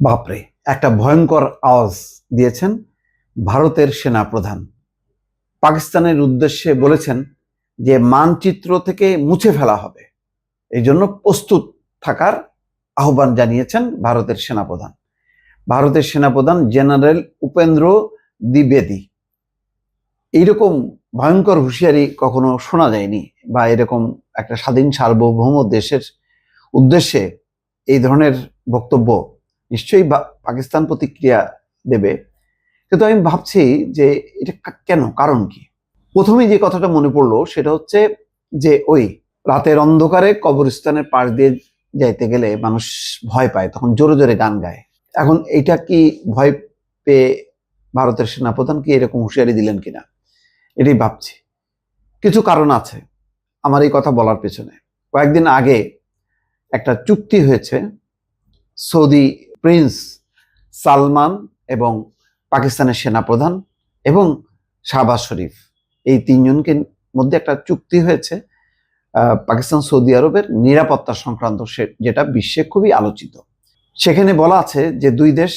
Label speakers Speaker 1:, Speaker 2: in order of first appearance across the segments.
Speaker 1: বাপরে, একটা ভয়ঙ্কর আওয়াজ দিয়েছেন ভারতের সেনা প্রধান পাকিস্তানের উদ্দেশ্যে বলেছেন যে মানচিত্র থেকে মুছে ফেলা হবে। এই জন্য প্রস্তুত থাকার আহ্বান জানিয়েছেন ভারতের সেনাপ্রধান। ভারতের সেনাপ্রধান জেনারেল উপেন্দ্র দ্বিবেদী। এইরকম ভয়ঙ্কর হুঁশিয়ারি কখনো শোনা যায়নি বা এরকম একটা স্বাধীন সার্বভৌম দেশের উদ্দেশ্যে এই ধরনের বক্তব্য নিশ্চয়ই পাকিস্তান প্রতিক্রিয়া দেবে। কিন্তু আমি ভাবছি যে এটা কেন? কারণ কি? প্রথমেই যে কথাটা মনে পড়ল সেটা হচ্ছে যে ওই রাতের অন্ধকারে কবরস্থানের পাশ দিয়ে যাইতে গেলে মানুষ ভয় পায়, তখন জোরে জোরে গান গায়। এখন এটা কি ভয় পেয়ে ভারতের সেনাপ্রধান কি এরকম হুঁশিয়ারি দিলেন কিনা? এটাই ভাবছি। কিছু কারণ আছে আমার এই কথা বলার পেছনে। কয়েকদিন আগে একটা চুক্তি হয়েছে সৌদি প্রিন্স সালমান এবং পাকিস্তানের সেনাপ্রধান এবং শাহবাজ শরীফ। এই তিনজনকে মধ্যে একটা চুক্তি হয়েছে পাকিস্তান সৌদি আরবের নিরাপত্তা সংক্রান্ত যেটা বিশ্বে খুবই আলোচিত। সেখানে বলা আছে যে দুই দেশ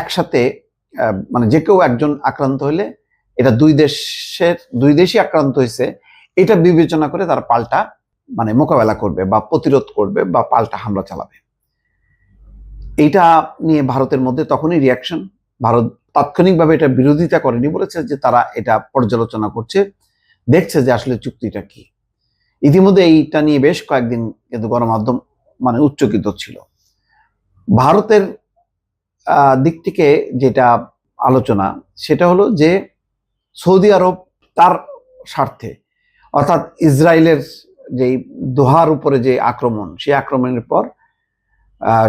Speaker 1: একসাথে মানে যে কেউ একজন আক্রান্ত হলে এটা দুই দেশের, দুই দেশই আক্রান্ত হয়েছে, এটা বিবেচনা করে তারা পাল্টা মানে মোকাবেলা করবে বা প্রতিরোধ করবে বা পাল্টা হামলা চালাবে। এইটা নিয়ে ভারতের মধ্যে তখনই রিয়াকশন ভারত তাৎক্ষণিকভাবে এটা বিরোধিতা করেনি বলেছে যে তারা এটা পর্যালোচনা করছে, দেখছে যে আসলে চুক্তিটা কি। ইতিমধ্যে এইটা নিয়ে বেশ কয়েকদিন কিন্তু গণমাধ্যম মানে উচ্চকিত ছিল। ভারতের দিক থেকে যেটা আলোচনা, সেটা হলো যে সৌদি আরব তার স্বার্থে, অর্থাৎ ইসরায়েলের যেই দোহার উপরে যে আক্রমণ, সেই আক্রমণের পর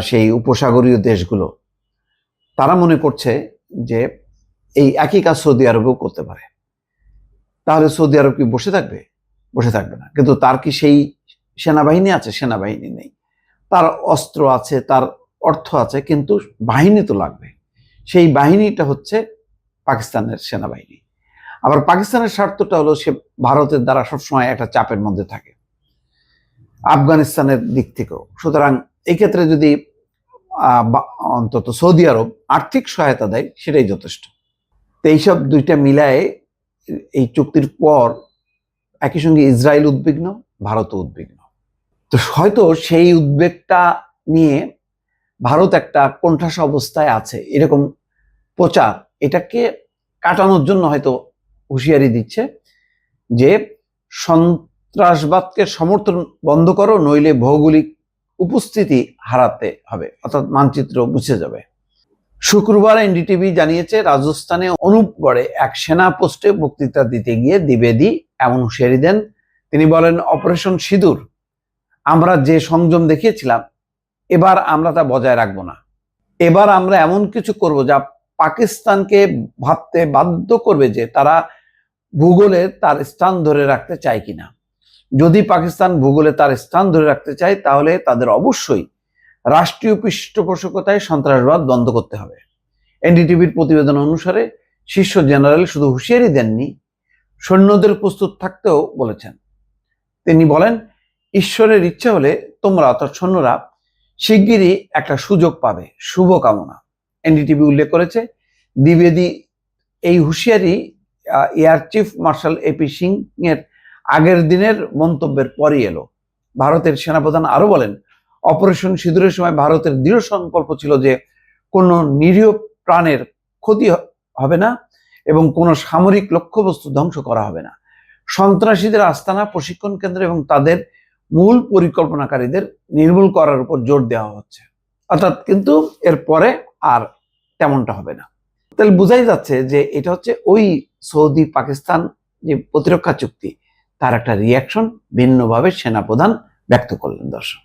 Speaker 1: সেই উপসাগরীয় দেশগুলো, তারা মনে করছে যে এই একই কাজ সৌদি আরবেও করতে পারে। তাহলে সৌদি আরব কি বসে থাকবে? বসে থাকবে না। কিন্তু তার কি সেই সেনাবাহিনী আছে? সেনাবাহিনী নেই। তার অস্ত্র আছে, তার অর্থ আছে, কিন্তু বাহিনী তো লাগবে। সেই বাহিনীটা হচ্ছে পাকিস্তানের সেনাবাহিনী। আবার পাকিস্তানের স্বার্থটা হলো সে ভারতের দ্বারা সবসময় একটা চাপের মধ্যে থাকে। আফগানিস্তানের দিক থেকেও। সুতরাং এই ক্ষেত্রে যদি অন্তত সৌদি আরব আর্থিক সহায়তা দেয়, সেটাই যথেষ্ট। তো এইসব দুইটা মিলায়ে এই চুক্তির পর একই সঙ্গে ইসরায়েল উদ্বিগ্ন, ভারতও উদ্বিগ্ন। তো হয়তো সেই উদ্বেগটা নিয়ে ভারত একটা কোণঠাসা অবস্থায় আছে, এরকম প্রচার। এটাকে কাটানোর জন্য হয়তো হুঁশিয়ারি দিচ্ছে যে, সন্ত্রাসবাদকে সমর্থন বন্ধ করো, নইলে ভৌগোলিক উপস্থিতি হারাতে হবে, অর্থাৎ মানচিত্র মুছে যাবে। শুক্রবার এনডিটিভি জানিয়েছে, রাজস্থানে অনুপগড়ে এক সেনা পোস্টে বক্তৃতা দিতে গিয়ে দ্বিবেদী এমন হুঁশিয়ারি দেন। তিনি বলেন, অপারেশন সিঁদুর, আমরা যে সংযম দেখিয়েছিলাম, এবার আমরা তা বজায় রাখব না। এবার আমরা এমন কিছু করব যা পাকিস্তানকে ভাবতে বাধ্য করবে যে তারা ভূগোলে তার স্থান ধরে রাখতে চায় কিনা। যদি পাকিস্তান ভূগোলে তার স্থান ধরে রাখতে চায়, তাহলে তাদের অবশ্যই রাষ্ট্রীয় পৃষ্ঠপোষকতায় সন্ত্রাসবাদ বন্ধ করতে হবে। এনডিটিভির প্রতিবেদন অনুসারে শীর্ষ জেনারেল শুধু হুঁশিয়ারি দেননি, সৈন্যদের প্রস্তুত থাকতেও বলেছেন। তিনি বলেন, ঈশ্বরের ইচ্ছে হলে তোমরা, অর্থাৎ সৈন্যরা, শিগগিরই একটা সুযোগ পাবে, শুভকামনা। এনডিটিভি উল্লেখ করেছে, দ্বিবেদী এই হুঁশিয়ারি air chief marshal A P Singh এর আগের দিনের মন্তব্যের পরই এলো। ভারতের সেনাপ্রধান আরও বলেন, অপারেশন সিঁদুরের সময় ভারতের দৃঢ় সংকল্প ছিল যে কোনো নিরীহ প্রাণের ক্ষতি হবে না এবং কোনো সামরিক লক্ষ্যবস্তু ধ্বংস করা হবে না। সন্ত্রাসীদের আস্তানা প্রশিক্ষণ কেন্দ্র এবং তাদের মূল পরিকল্পনাকারীদের নির্মূল করার উপর জোর দেওয়া হচ্ছে। অর্থাৎ কিন্তু এর পরে আর তেমনটা হবে না। তাহলে বোঝাই যাচ্ছে যে এটা হচ্ছে ওই সৌদি পাকিস্তান যে প্রতিরক্ষা চুক্তি তার একটা রিয়াকশন ভিন্নভাবে সেনাপ্রধান ব্যক্ত করলেন দর্শক।